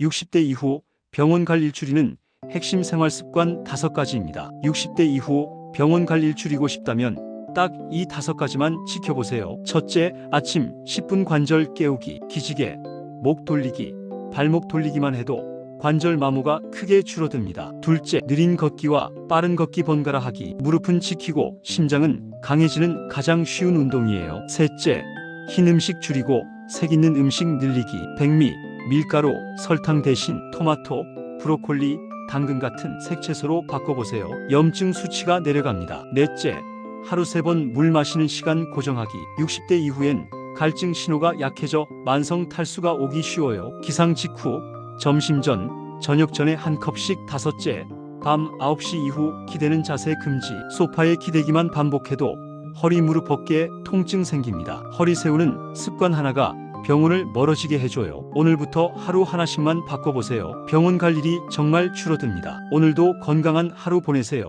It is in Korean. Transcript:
60대 이후 병원 갈 일주리는 핵심 생활 습관 5가지입니다. 60대 이후 병원 갈 일주리고 싶다면 딱이 다섯 가지만 지켜보세요. 첫째, 아침 10분 관절 깨우기, 기지개, 목 돌리기, 발목 돌리기만 해도 관절 마모가 크게 줄어듭니다. 둘째, 느린 걷기와 빠른 걷기 번갈아 하기. 무릎은 지키고 심장은 강해지는 가장 쉬운 운동이에요. 셋째, 흰 음식 줄이고 색 있는 음식 늘리기. 백미, 밀가루, 설탕 대신 토마토, 브로콜리, 당근 같은 색채소로 바꿔보세요. 염증 수치가 내려갑니다. 넷째, 하루 세 번 물 마시는 시간 고정하기. 60대 이후엔 갈증 신호가 약해져 만성 탈수가 오기 쉬워요. 기상 직후, 점심 전, 저녁 전에 한 컵씩 다섯째, 밤 9시 이후 기대는 자세 금지. 소파에 기대기만 반복해도 허리 무릎 어깨에 통증 생깁니다. 허리 세우는 습관 하나가 병원을 멀어지게 해줘요. 오늘부터 하루 하나씩만 바꿔보세요. 병원 갈 일이 정말 줄어듭니다. 오늘도 건강한 하루 보내세요.